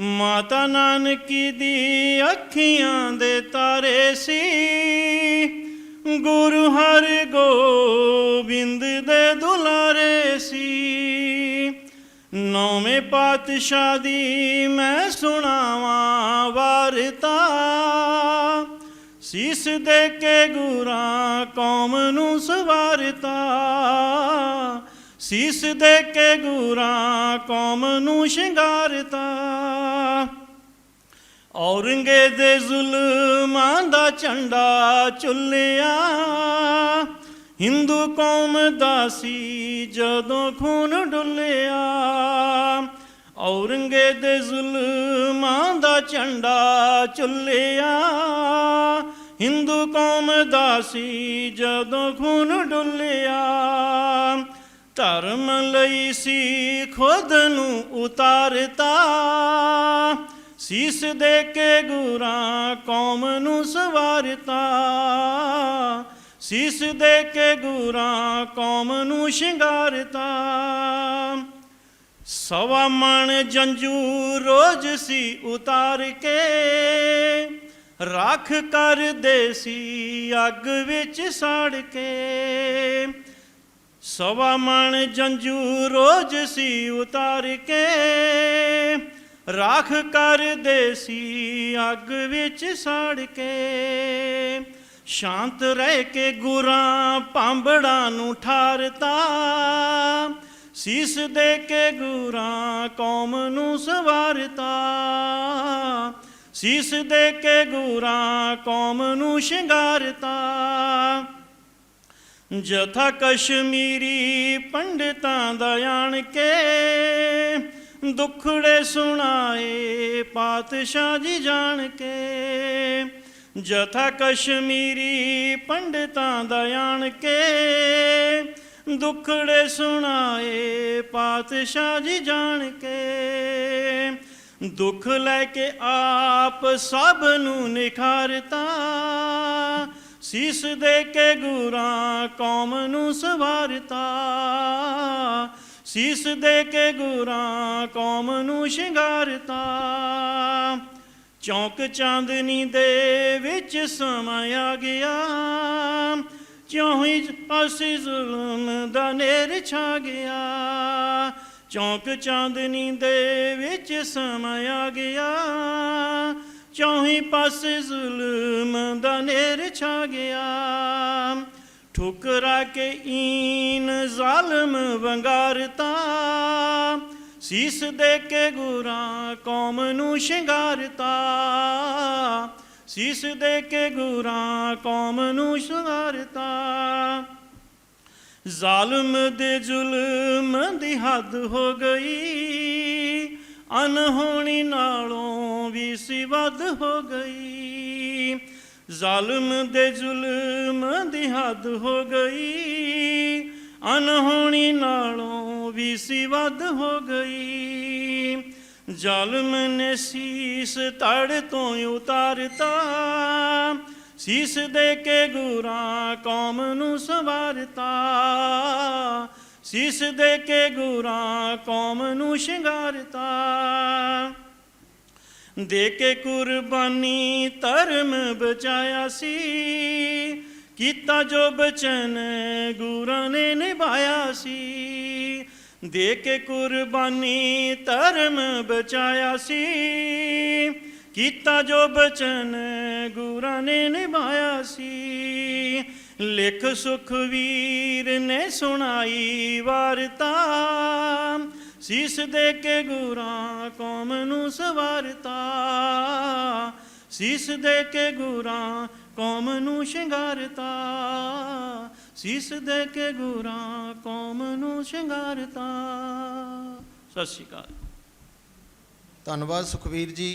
ਮਾਤਾ ਨਾਨਕੀ ਦੀ ਅੱਖੀਆਂ ਦੇ ਤਾਰੇ ਸੀ। ਗੁਰੂ ਹਰਿ ਗੋਬਿੰਦ ਦੇ ਦੁਲਾਰੇ ਸੀ। ਨੌਵੇਂ ਪਾਤਸ਼ਾਹ ਦੀ ਮੈਂ ਸੁਣਾਵਾਂ ਵਾਰਤਾ। ਸੀਸ ਦੇ ਕੇ ਗੁਰਾਂ ਕੌਮ ਨੂੰ ਸਵਾਰਤਾ। ਸੀਸ ਦੇ ਕੇ ਗੁਰਾਂ ਕੌਮ ਨੂੰ ਸ਼ਿੰਗਾਰਤਾ। ਔਰੰਗੇ ਦੇ ਜ਼ੁਲਮਾਂ ਦਾ ਝੰਡਾ ਚੁੱਲਿਆ। ਹਿੰਦੂ ਕੌਮ ਦਾ ਸੀ ਜਦੋਂ ਖੂਨ ਡੁੱਲਿਆ। ਔਰੰਗੇ ਦੇ ਜ਼ੁਲਮਾਂ ਦਾ ਝੰਡਾ ਚੁੱਲਿਆ। ਹਿੰਦੂ ਕੌਮ ਦਾ ਸੀ ਜਦੋਂ ਖੂਨ ਡੁੱਲਿਆ। ਧਰਮ ਲਈ ਸੀ ਖੁਦ ਨੂੰ ਉਤਾਰਤਾ। ਸੀਸ ਦੇ ਕੇ ਗੁਰਾਂ ਕੌਮ ਨੂੰ ਸਵਾਰਤਾ। ਸੀਸ ਦੇ ਕੇ ਗੁਰਾਂ ਕੌਮ ਨੂੰ ਸ਼ਿੰਗਾਰਤਾ। ਸਵਾ ਮਣ ਜੰਜੂ ਰੋਜ਼ ਸੀ ਉਤਾਰ ਕੇ। ਰੱਖ ਕਰਦੇ ਸੀ ਅੱਗ ਵਿੱਚ ਸੜ ਕੇ। ਸਵਾ ਮਣ ਜੰਜੂ ਰੋਜ਼ ਸੀ ਉਤਾਰ ਕੇ। ਰਾਖ ਕਰਦੇ ਸੀ ਅੱਗ ਵਿੱਚ ਸੜ ਕੇ। ਸ਼ਾਂਤ ਰਹਿ ਕੇ ਗੁਰਾਂ ਭਾਂਬੜਾਂ ਨੂੰ ਠਾਰਤਾ। ਸੀਸ ਦੇ ਕੇ ਗੁਰਾਂ ਕੌਮ ਨੂੰ ਸਵਾਰਤਾ। ਸੀਸ ਦੇ ਕੇ ਗੁਰਾਂ ਕੌਮ ਨੂੰ ਸ਼ਿੰਗਾਰਤਾ। ਜਥਾ ਕਸ਼ਮੀਰੀ ਪੰਡਤਾਂ ਦਾ ਆਣ ਕੇ ਦੁਖੜੇ ਸੁਣਾਏ, ਪਾਤਸ਼ਾਹ ਜੀ ਜਾਣ ਕੇ। ਜਥਾ ਕਸ਼ਮੀਰੀ ਪੰਡਤਾਂ ਦਾ ਆਣ ਕੇ ਦੁਖੜੇ ਸੁਣਾਏ, ਪਾਤਸ਼ਾਹ ਜੀ ਜਾਣ ਕੇ। ਦੁੱਖ ਲੈ ਕੇ ਆਪ ਸਭ ਨੂੰ ਨਿਖਾਰਤਾ। ਸੀਸ ਦੇ ਕੇ ਗੁਰਾਂ ਕੌਮ ਨੂੰ ਸਵਾਰਤਾ। ਸੀਸ ਦੇ ਕੇ ਗੁਰਾਂ ਕੌਮ ਨੂੰ ਸ਼ਿੰਗਾਰਤਾ। ਚੌਂਕ ਚਾਂਦਨੀ ਦੇ ਵਿੱਚ ਸਮਾਂ ਆ ਗਿਆ। ਚੌਹੀ ਪਾਸੇ ਜ਼ੁਲਮ ਦਾ ਨੇਰ ਛਾ ਗਿਆ। ਚੌਂਕ ਚਾਂਦਨੀ ਦੇ ਵਿੱਚ ਸਮਾਂ ਆ ਗਿਆ। ਚੌਹੀ ਪਾਸੇ ਜ਼ੁਲਮ ਦਾ ਨੇਰ ਛਾ ਗਿਆ। ਠੁਕਰਾ ਕੇ ਈਨ ਜ਼ਾਲਮ ਵੰਗਾਰਤਾ। ਸੀਸ ਦੇ ਕੇ ਗੁਰਾਂ ਕੌਮ ਨੂੰ ਸ਼ਿੰਗਾਰਤਾ। ਸੀਸ ਦੇ ਕੇ ਗੁਰਾਂ ਕੌਮ ਨੂੰ ਸ਼ਿੰਗਾਰਤਾ। ਜ਼ਾਲਮ ਦੇ ਜ਼ੁਲਮ ਦੀ ਹੱਦ ਹੋ ਗਈ। ਅਨਹੋਣੀ ਨਾਲੋਂ ਵੀ ਸੀ ਹੋ ਗਈ। ਜ਼ਾਲਮ ਦੇ ਜ਼ੁਲਮ ਦੀ ਹੱਦ ਹੋ ਗਈ। ਅਨਹੋਣੀ ਨਾਲੋਂ ਵੀ ਸੀ ਹੋ ਗਈ। ਜ਼ਾਲਮ ਨੇ ਸੀਸ ਧੜ ਤੋਂ ਉਤਾਰਤਾ। ਸੀਸ ਦੇ ਕੇ ਗੁਰਾਂ ਕੌਮ ਨੂੰ ਸਵਾਰਤਾ। ਸੀਸ ਦੇ ਕੇ ਗੁਰਾਂ ਕੌਮ ਨੂੰ ਸ਼ਿੰਗਾਰਤਾ। ਦੇ ਕੇ ਕੁਰਬਾਨੀ ਧਰਮ ਬਚਾਇਆ ਸੀ। ਕੀਤਾ ਜੋ ਬਚਨ ਗੁਰਾਂ ਨੇ ਨਿਭਾਇਆ ਸੀ। ਦੇ ਕੇ ਕੁਰਬਾਨੀ ਧਰਮ ਬਚਾਇਆ ਸੀ। ਕੀਤਾ ਜੋ ਬਚਨ ਗੁਰਾਂ ਨੇ ਨਿਭਾਇਆ ਸੀ। ਲਿਖ ਸੁਖਵੀਰ ਨੇ ਸੁਣਾਈ ਵਾਰਤਾ। ਸੀਸ ਦੇ ਕੇ ਗੁਰਾਂ ਕੌਮ ਨੂੰ ਸਵਾਰਤਾ। ਸੀਸ ਦੇ ਕੇ ਗੁਰਾਂ ਕੌਮ ਨੂੰ ਸ਼ਿੰਗਾਰਤਾ। ਸੀਸ ਦੇ ਕੇ ਗੁਰਾਂ ਕੌਮ ਨੂੰ ਸ਼ਿੰਗਾਰਤਾ। ਸਤਿ ਸ਼੍ਰੀ ਅਕਾਲ। ਧੰਨਵਾਦ ਸੁਖਵੀਰ ਜੀ।